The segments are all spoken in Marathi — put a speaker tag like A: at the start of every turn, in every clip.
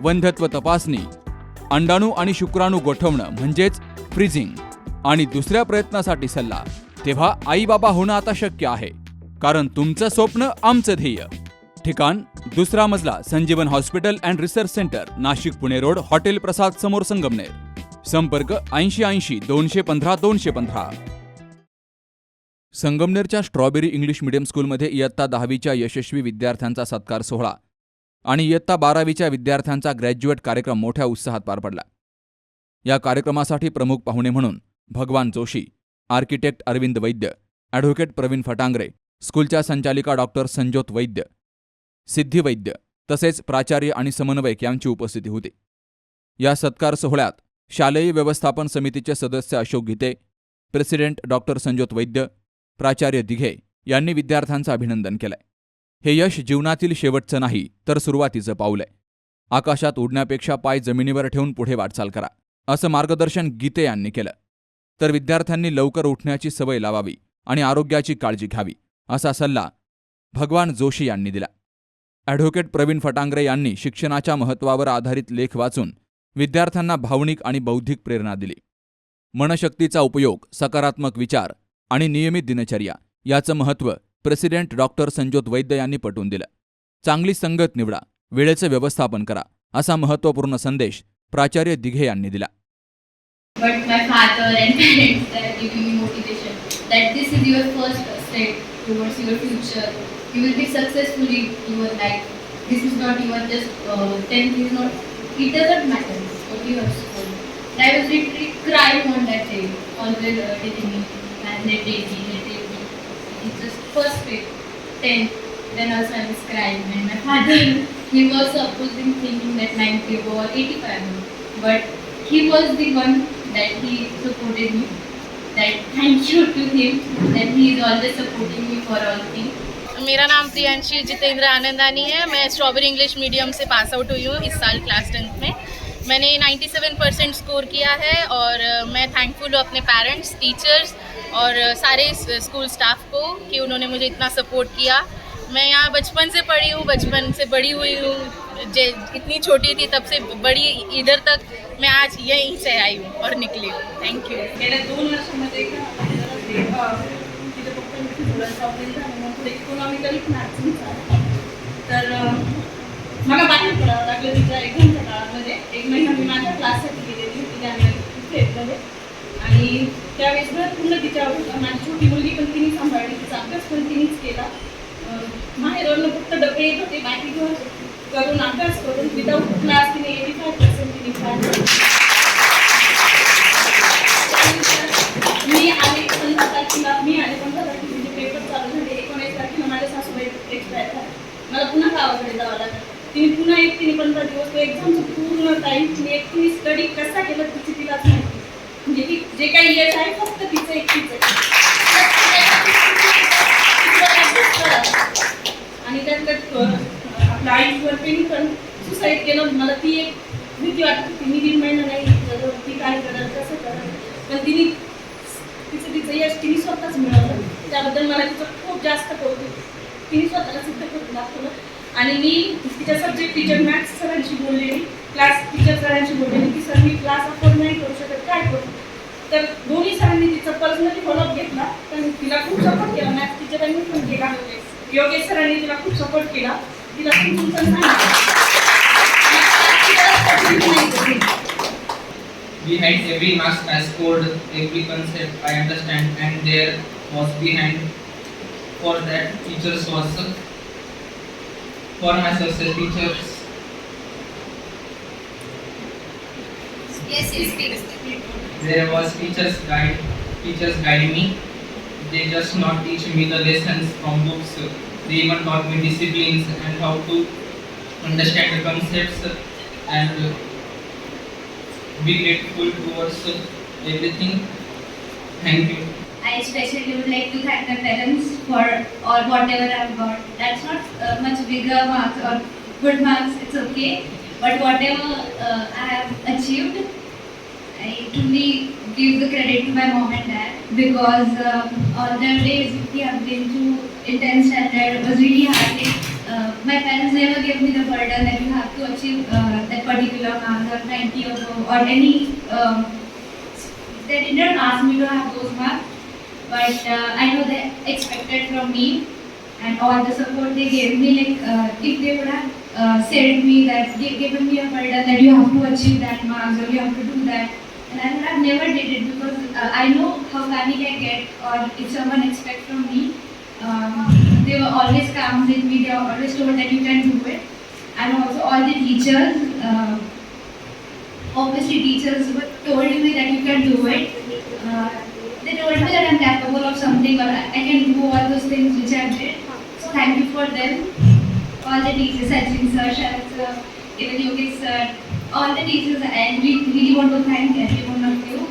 A: वंध्यत्व तपासणी अंडाणू आणि शुक्राणू गोठवणं म्हणजेच फ्रीजिंग आणि दुसऱ्या प्रयत्नासाठी सल्ला. तेव्हा आई बाबा होणं आता शक्य आहे कारण तुमचं स्वप्न आमचं ध्येय. ठिकाण दुसरा मजला Sanjeevan hospital and research centre Nashik Pune road hotel Prasad समोर संगमनेर. संपर्क ऐंशी ऐंशी दोनशे पंधरा दोनशे पंधरा. संगमनेरच्या स्ट्रॉबेरी इंग्लिश मिडियम स्कूलमध्ये इयत्ता दहावीच्या यशस्वी विद्यार्थ्यांचा सत्कार सोहळा. आणि इयत्ता बारावीच्या विद्यार्थ्यांचा ग्रॅज्युएट कार्यक्रम मोठ्या उत्साहात पार पडला. या कार्यक्रमासाठी प्रमुख पाहुणे म्हणून भगवान जोशी आर्किटेक्ट अरविंद वैद्य ॲडव्होकेट प्रवीण फटांगरे स्कूलच्या संचालिका डॉक्टर संजोत वैद्य सिद्धी वैद्य तसेच प्राचार्य आणि समन्वयक यांची उपस्थिती होती. या सत्कार सोहळ्यात शालेय व्यवस्थापन समितीचे सदस्य अशोक गीते प्रेसिडेंट डॉक्टर संजोत वैद्य प्राचार्य दिघे यांनी विद्यार्थ्यांचं अभिनंदन केलंय. हे यश जीवनातील शेवटचं नाही तर सुरुवातीचं पाऊल आहे. आकाशात उडण्यापेक्षा पाय जमिनीवर ठेवून पुढे वाटचाल करा असं मार्गदर्शन गीते यांनी केलं. तर विद्यार्थ्यांनी लवकर उठण्याची सवय लावावी आणि आरोग्याची काळजी घ्यावी असा सल्ला भगवान जोशी यांनी दिला. ॲडव्होकेट प्रवीण फटांगरे यांनी शिक्षणाच्या महत्त्वावर आधारित लेख वाचून विद्यार्थ्यांना भावनिक आणि बौद्धिक प्रेरणा दिली. मनशक्तीचा उपयोग सकारात्मक विचार आणि नियमित दिनचर्या याचं महत्त्व प्रेसिडेंट डॉक्टर संजोत वैद्य यांनी पटवून दिलं. चांगली संगत निवडा वेळेचं व्यवस्थापन करा असा महत्त्वपूर्ण संदेश प्राचार्य दिघे यांनी दिला.
B: Just first step, tenth. Then also I was crying, and my father he was supposing thinking that 90 or 85, but he was the one that he supported me. That thank you to him that he is always supporting me for all things.
C: मेरा नाम प्रियांशी जितेंद्र आनंदानी है मैं स्ट्रॉबेरी इंग्लिश मीडियम से पास आउट हुई हूँ इस साल क्लास टेंथ में मैंने 97 परसेंट स्कोर किया है और मैं थैंकफुल हूँ अपने पेरेंट्स टीचर्स और सारे स्कूल स्टाफ को कि उन्होंने मुझे इतना सपोर्ट किया। मैं यहाँ बचपन से पढ़ी हूँ, बचपन से बड़ी हुई हूँ। इतनी छोटी थी तब से बड़ी, इधर तक मैं आज यहीं से आई हूँ और निकली हूँ। थैंक यू
D: इकॉनॉमिकली मला बाहेर पडावं लागलं तिच्या एक्झामच्या काळामध्ये. एक महिना मी माझ्या क्लाससाठी गेलेली होती जानेवारी आणि त्यावेळेस घर पूर्ण तिच्यावर माझी छोटी मुलगी पण तिने सांभाळली तिचा अभ्यास पण तिनेच केला. माहेरवरनं फक्त डबे येत होते बाकी घर करून अभ्यास करून विदाऊट क्लास तिने एटी फाय पर्सेंट तिने क्लास मी आले पंधरा तारखेला मी आले पंधरा तारखेला म्हणजे पेपर चालू झाले. एकोणीस तारखेला माझ्या सासूबाई एक्सपायर झाले मला पुन्हा गावाकडे जावं लागलं. तिने पुन्हा एक तिने पंधरा दिवस तो एक्झामचं पूर्ण टाईम तिने एकटीने स्टडी कसा केला तिची तिलाच माहिती. म्हणजे ती जे काही यश आहे फक्त तिचं एकटीच आणि त्यानंतर आपल्या आईवर पेनी पण सुसाईड केलं. मला ती एक भीती वाटत होती मी महिना नाही जवळ ती काय करत कसं करत पण तिने तिचं तिचं यश तिने स्वतःच मिळवलं. त्याबद्दल मला तिचं खूप जास्त कौतुक. तिने स्वतःला सिद्ध करून दाखवलं. आणि मी तिच्या सब्जेक्ट टीचर मॅथ्स सरांशी बोललेली. क्लास टीचर सरांशी बोललेली की सर मी क्लास अफोर्ड नाही करू शकत. काय करू? तर दोन्ही सरांनी तिचा पर्सनली फॉलोअप घेतला. पण तिला खूप सपोर्ट केला. मॅथ्स टीचरांनी पण केला. योगेश सरांनी तिला खूप सपोर्ट केला. तिला खूप पण सांगितलं.
E: Behind every mask has code, every concept I understand, and there was behind for that teachers was for my social teachers.
B: Yes, yes, please.
E: There was teachers guide, teachers guide me. They just not teach me the lessons from books. They even taught me disciplines and how to understand the concepts and be grateful towards everything. Thank you.
B: I especially would like to thank my parents for all whatever I've got. That's not uh, much bigger marks or good marks, it's okay. But whatever uh, I have achieved, I truly give the credit to my mom and dad because um, all the days we have been through intense standard was really hard. Uh, my parents never gave me the burden that you have to achieve uh, that particular mark or 90 or or any. Um, they didn't ask me to have those marks, but uh, I know they expected from me and all the support they gave me. Like uh, if they would have uh, said me that gi- given me a burden that you have to achieve that marks or you have to do that, and I would have never did it because uh, I know how panic I get or if someone expects from me. Um, they were always calm with me. They were always told that you can do it, and also all the teachers. Uh, obviously teachers were told me that you can do it. Uh, they told me that I'm something or I can do all those things which I did. So thank you for them. All the teachers, Sachin sir, Sharad sir, even Yogesh sir, all the teachers, I really, really want to thank every one of you.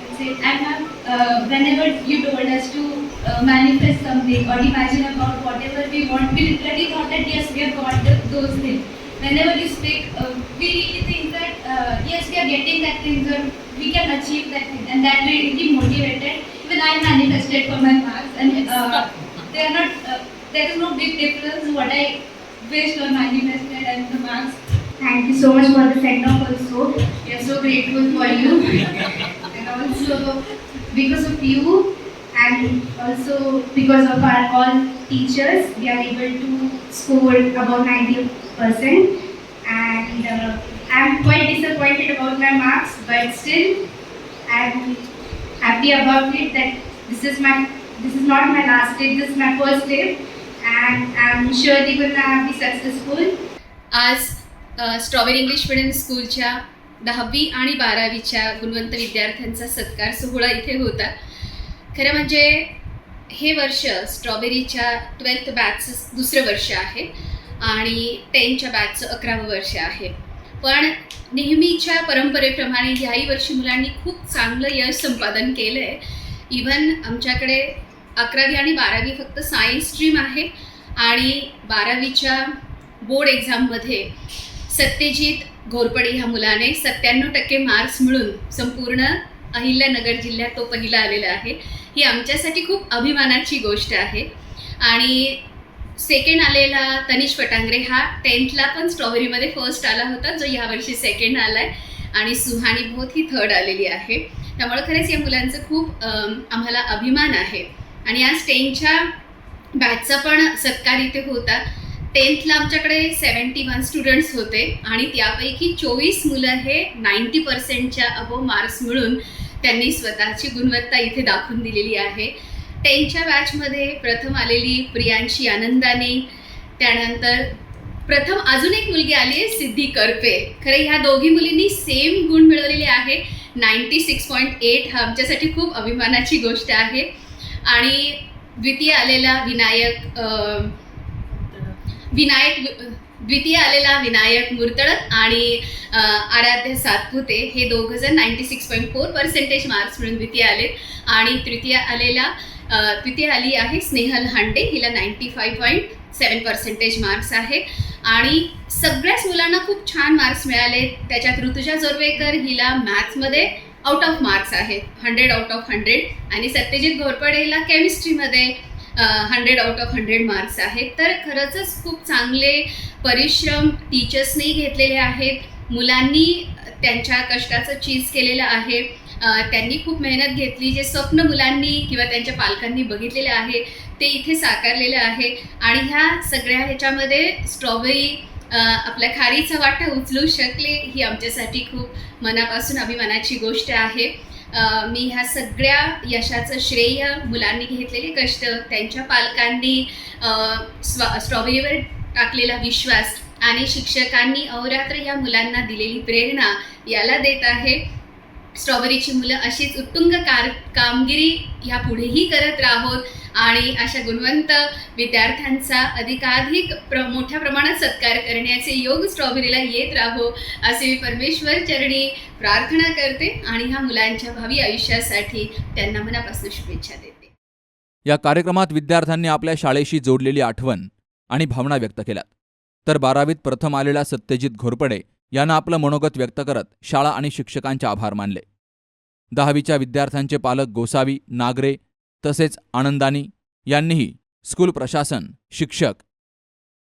B: That's it. And uh, whenever you told us to uh, manifest something or imagine about whatever we want, we literally thought that yes, we have got the, those things. Whenever you speak, uh, we really think that uh, yes, we are getting that thing, or we can achieve that thing, and that really motivated. Even I manifested for my marks, and uh, they are not. Uh, there is no big difference what I wished or manifested and the marks. Thank you so much for the send off also. We are so grateful for you. and also because of you and also because of our all teachers, we are able to score above 90%. And uh, I'm quite disappointed about my marks, but still I'm happy about it that this is my this is not my last day, this is my first day, and I'm surely gonna be successful.
F: आज स्ट्रॉबेरी इंग्लिश मिडियम स्कूलच्या दहावी आणि बारावीच्या गुणवंत विद्यार्थ्यांचा सत्कार सोहळा इथे होता खरं म्हणजे हे वर्ष स्ट्रॉबेरीच्या ट्वेल्थ बॅचचं दुसरं वर्ष आहे आणि टेनच्या बॅचचं अकरावं वर्ष आहे पण नेहमीच्या परंपरेप्रमाणे ह्याही वर्षी मुलांनी खूप चांगलं यश संपादन केलं आहे इव्हन आमच्याकडे अकरावी आणि बारावी फक्त सायन्स स्ट्रीम आहे आणि बारावीच्या बोर्ड एक्झाममध्ये सत्यजित घोरपडे ह्या मुलाने सत्त्याण्णव टक्के मार्क्स मिळून संपूर्ण अहिल्यानगर जिल्ह्यात तो पहिला आलेला आहे. ही आमच्यासाठी खूप अभिमानाची गोष्ट आहे. आणि सेकंड आलेला तनिष पटांगरे हा टेन्थला पण स्ट्रॉबेरीमध्ये फर्स्ट आला होता जो यावर्षी सेकंड आला आहे आणि सुहानी भोत ही थर्ड आलेली आहे. त्यामुळे खरंच या मुलांचं खूप आम्हाला अभिमान आहे. आणि आज टेन्थच्या बॅचचा पण सत्कार इथे होता. टेन्थला आमच्याकडे सेवन्टी वन स्टुडंट्स होते. आणि त्यापैकी चोवीस मुलं हे नाईंटी पर्सेंटच्या अबो मार्क्स मिळून त्यांनी स्वतःची गुणवत्ता इथे दाखवून दिलेली आहे. टेनच्या बॅचमध्ये प्रथम आलेली प्रियांशी आनंदाने त्यानंतर प्रथम अजून एक मुलगी आली आहे सिद्धी करपे. खरं ह्या दोघी मुलींनी सेम गुण मिळवलेले आहे. नाईंटी सिक्स पॉईंट एट हा आमच्यासाठी खूप अभिमानाची गोष्ट आहे. आणि द्वितीय आलेला विनायक विनायक द्वितीय आलेला विनायक मुर्तडक आणि आराध्य सातपुते हे दोघं जण ninety six point four percentage marks मिळून द्वितीय आले आणि तृतीय आलेला तिथे आली आहे स्नेहल हांडे. हिला ninety five point seven percentage marks आहे. आणि सगळ्याच मुलांना खूप छान मार्क्स मिळाले. त्याच्यात ऋतुजा जोरवेकर हिला मॅथ्समध्ये आउट ऑफ मार्क्स आहेत हंड्रेड आउट ऑफ हंड्रेड आणि सत्यजित घोरपडेला केमिस्ट्रीमध्ये hundred out of hundred marks आहेत तर खरंचच खूप चांगले परिश्रम टीचर्सनी घेतलेले आहेत. मुलांनी त्यांच्या कष्टाचं चीज केलेलं आहे. त्यांनी खूप मेहनत घेतली. जे स्वप्न मुलांनी किंवा त्यांच्या पालकांनी बघितलेले आहे ते इथे साकारलेलं आहे. आणि ह्या सगळ्या ह्याच्यामध्ये स्ट्रॉबेरी आपल्या खारीचा वाटा उचलू शकले ही आमच्यासाठी खूप मनापासून अभिमानाची गोष्ट आहे. मी ह्या सगळ्या यशाचं श्रेय मुलांनी घेतलेले कष्ट त्यांच्या पालकांनी स्वा स्ट्रॉबेरीवर टाकलेला विश्वास आणि शिक्षकांनी अहोरात्र या मुलांना दिलेली प्रेरणा याला देत आहे. स्ट्रॉबेरीची मुलं अशीच उत्तुंग कार कामगिरी ह्या पुढेही करत राहोत. आणि अशा गुणवंत विद्यार्थ्यांचा अधिकाधिक प्र मोठ्या प्रमाणात सत्कार करण्याचे योग स्ट्रॉबेरीला येत राहो असे मी परमेश्वर चरणी प्रार्थना करते आणि ह्या मुलांच्या भावी आयुष्यासाठी त्यांना मनापासून शुभेच्छा देते.
A: या कार्यक्रमात विद्यार्थ्यांनी आपल्या शाळेशी जोडलेली आठवण आणि भावना व्यक्त केल्यात. तर बारावीत प्रथम आलेला सत्यजित घोरपडे यांना आपलं मनोगत व्यक्त करत शाळा आणि शिक्षकांचे आभार मानले. दहावीच्या विद्यार्थ्यांचे पालक गोसावी नागरे तसेच आनंदानी यांनीही स्कूल प्रशासन शिक्षक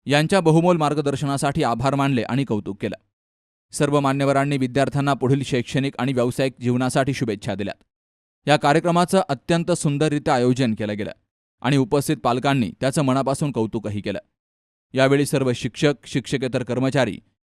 A: यांच्या बहुमोल मार्गदर्शनासाठी आभार मानले आणि कौतुक केलं. सर्व मान्यवरांनी विद्यार्थ्यांना पुढील शैक्षणिक आणि व्यावसायिक जीवनासाठी शुभेच्छा दिल्यात. या कार्यक्रमाचं अत्यंत सुंदररित्या आयोजन केलं गेलं आणि उपस्थित पालकांनी त्याचं मनापासून कौतुकही केलं. यावेळी सर्व शिक्षक शिक्षकेतर कर्मचारी